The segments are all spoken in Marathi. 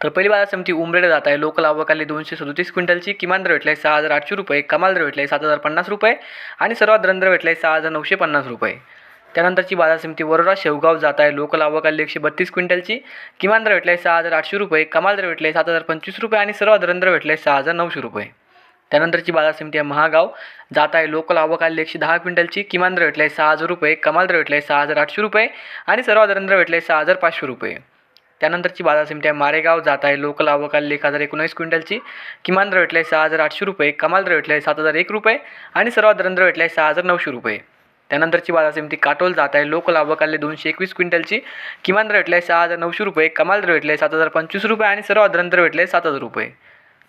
तर पहिली बाजार समिती उमरेला जात आहे. लोकल आवकाली दोनशे सदोतीस क्विंटलची किमान दर भेटले सहा हजार आठशे रुपये कमाल दर भेटले सात हजार पन्नास रुपये आणि सर्वात दर दर आहे सहा हजार नऊशे पन्नास रुपये. त्यानंतरची बाजार समिती वरोरा शेवगाव जात आहे. लोकल आवकाली एकशे बत्तीस क्विंटलची किमान दर भेटले सहा हजार आठशे रुपये कमाल दर भेटले सात हजार पंचवीस रुपये आणि सर्वात दर दर भेटले सहा हजार नऊशे रुपये. त्यानंतरची बाजार समिती आहे महागाव जात आहे. लोकल आवकाली एकशे दहा क्विंटलची किमान दर भेटले सहा हजार रुपये कमाल दर आहे सहा हजार आठशे रुपये आणि सर्वात दर दर भेटले सहा हजार पाचशे रुपये. त्यानंतरची बाजार समिती आहे मारेगाव जात आहे. लोकल आवक एक हजार एकोणीस क्विंटलची. किमान दर आहे सहा हजार आठशे रुपये. कमाल दर भेटले सात हजार एक रुपये. आणि सर्वात दर दर भेटले सहा हजार नऊशे रुपये. त्यानंतरची बाजार समिती काटोल जात आहे. लोकल आवक दोनशे एकवीस क्विंटलची. किमान दर आहे सहा हजार नऊशे रुपये. कमाल दर भेटले सात हजार पंचवीस रुपये. आणि सर्वात दर दर भेटले सात हजार रुपये.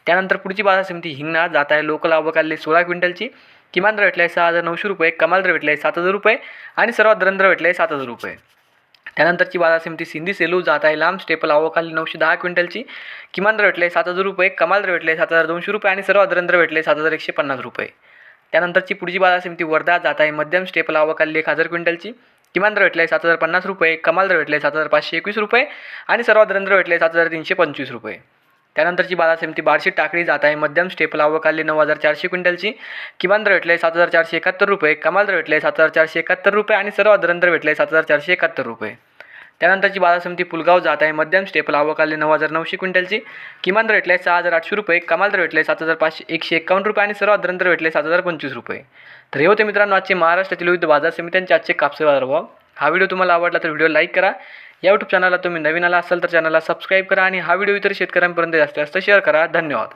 त्यानंतर पुढची बाजार समिती हिंगणा जात आहे. लोकल आवक सोळा क्विंटलची. किमान दर आहे सहा हजार नऊशे रुपये. कमाल दर भेटले सात हजार रुपये. आणि सर्वात दर दर भेटले सात हजार रुपये. त्यानंतरची बाजार समिती सिंधी सेलू जात आहे. लांब स्टेपल आवकाली नऊशे दहा क्विंटलची. किमान दर भेटले सात हजार रुपये कमाल दर भेटले सात हजार दोनशे रुपये आणि सर्व दर भेटले सात हजार एकशे पन्नास रुपये. त्यानंतरची पुढची बाजार समिती वर्धा जात आहे. मध्यम स्टेपल आवकाली एक हजार क्विंटलची. किमान दर भेटले सात हजार पन्नास रुपये कमाल दर भेटले सात हजार पाचशे एकवीस रुपये आणि सर्व दर भेटले सात हजार तीनशे पंचवीस रुपये. त्यानंतरची बाजार समिती बार्शी टाकळी जात आहे. मध्यम स्टेपल आवकाली नऊ हजार चारशे क्विंटलची. किमान दर भेटले सात हजार चारशे एकाहत्तर रुपये कमाल दर भेटले सात हजार चारशे एकाहत्तर रुपये आणि सर्व दर भेटले सात हजार चारशे एकाहत्तर रुपये. त्यानंतरची बाजार समिती पुलगाव जात आहे. मध्यम स्टेपल आवक आले नऊ हजार नऊशे क्विंटलची किमान दर भेटले सहा हजार आठशे रुपये कमाल दर भेटले सात हजार पाचशे एकशे एकावन्न रुपये आणि सर्वात दर भेटले सात हजार पंचवीस रुपये. तर हे होते मित्रांनो आजचे महाराष्ट्रातील विविध बाजार समित्यांचे आजचे कापसे बाजारभाव. हा व्हिडिओ तुम्हाला आवडला तर व्हिडिओ लाईक करा. या यूट्यूब चॅनलला तुम्ही नवीन आला असाल तर चॅनलला सबस्क्राईब करा आणि हा व्हिडिओ इतर शेतकऱ्यांपर्यंत जास्तीत जास्त शेअर करा. धन्यवाद.